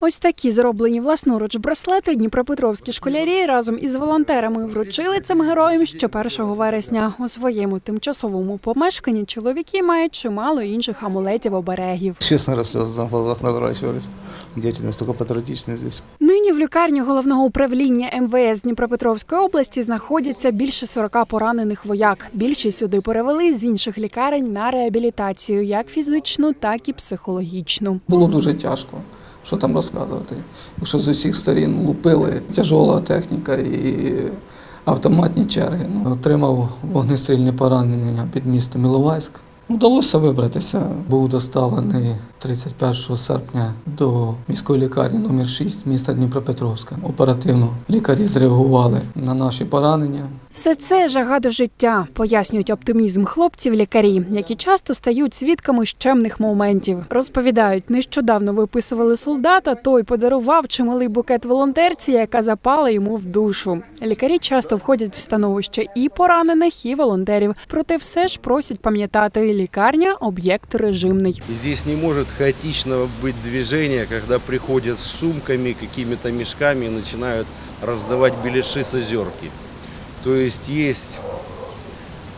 Ось такі зроблені власноруч браслети дніпропетровські школярі разом із волонтерами вручили цим героям ще 1 вересня. У своєму тимчасовому помешканні чоловіки мають чимало інших амулетів оберегів. Честно, раз слезы на глазах наворачивались. Дети настолько патриотичные здесь. Нині в лікарні головного управління МВС Дніпропетровської області знаходяться більше 40 поранених вояк. Більшість сюди перевели з інших лікарень на реабілітацію, як фізичну, так і психологічну. Було дуже тяжко, що там розказувати. Якщо з усіх сторін лупили тяжола техніка і автоматні черги. Ну, Отримав вогнестрільні поранення під містом Іловайськ. Вдалося вибратися. Був доставлений 31 серпня до міської лікарні номер 6 міста Дніпропетровська. Оперативно лікарі зреагували на наші поранення. Все це жага до життя, пояснюють оптимізм хлопців лікарі, які часто стають свідками щемних моментів. Розповідають, нещодавно виписували солдата. Той подарував чималий букет волонтерці, яка запала йому в душу. Лікарі часто входять в становище і поранених, і волонтерів. Проте все ж просять пам'ятати, лікарня об'єкт режимний. Здесь не может хаотично быть движение, когда приходят с сумками, какими-то мешками и начинают раздавать беляши с озерки. То есть есть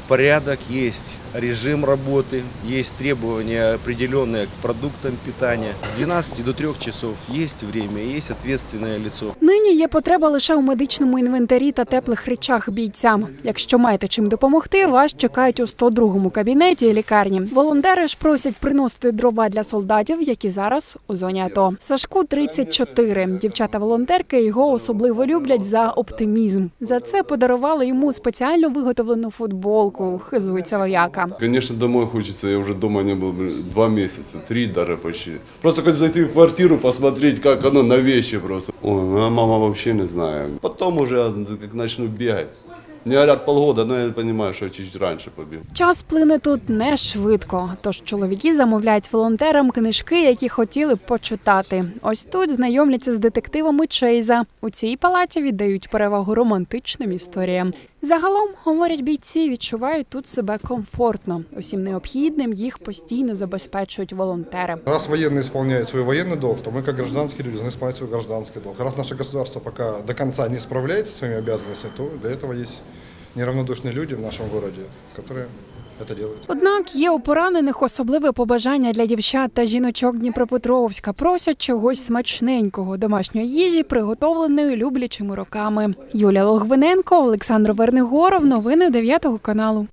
порядок, есть режим работы, есть требования определенные к продуктам питания. С 12 до 3 часов есть время, есть ответственное лицо. Нині є потреба лише у медичному інвентарі та теплих речах бійцям. Якщо маєте чим допомогти, вас чекають у 102-му кабінеті лікарні. Волонтери ж просять приносити дрова для солдатів, які зараз у зоні АТО. Сашку 34. Дівчата-волонтерки його особливо люблять за оптимізм. За це подарували йому спеціально виготовлену футболку. Хизується вояка. Конечно, домой хочется. Я уже дома не был два месяца, три даже почти. Просто хоть зайти в квартиру, посмотреть, как оно на вещи просто. Ой, моя мама вообще не знаю. Потом уже как начну бегать. Мне говорят полгода, но я что я чуть раньше побегу. Час плине тут не швидко, тож чоловіки замовляють волонтерам книжки, які хотіли б почитати. Ось тут знайомляться з детективами Чейза. У цій палаті віддають перевагу романтичним історіям. Загалом, говорять бійці, відчувають тут себе комфортно. Усім необхідним їх постійно забезпечують волонтери. Раз военные исполняют свой военный долг, то мы, как гражданские люди, должны исполнять свой гражданский долг. Раз наше государство пока до конца не справляется со своими обязанностями, то для этого есть неравнодушные люди в нашем городе, которые это роблять. Однак є у поранених особливе побажання для дівчат та жіночок Дніпропетровська. Просять чогось смачненького, домашньої їжі, приготовленої люблячими роками. Юлія Логвиненко, Олександр Вернигоров. Новини 9 каналу.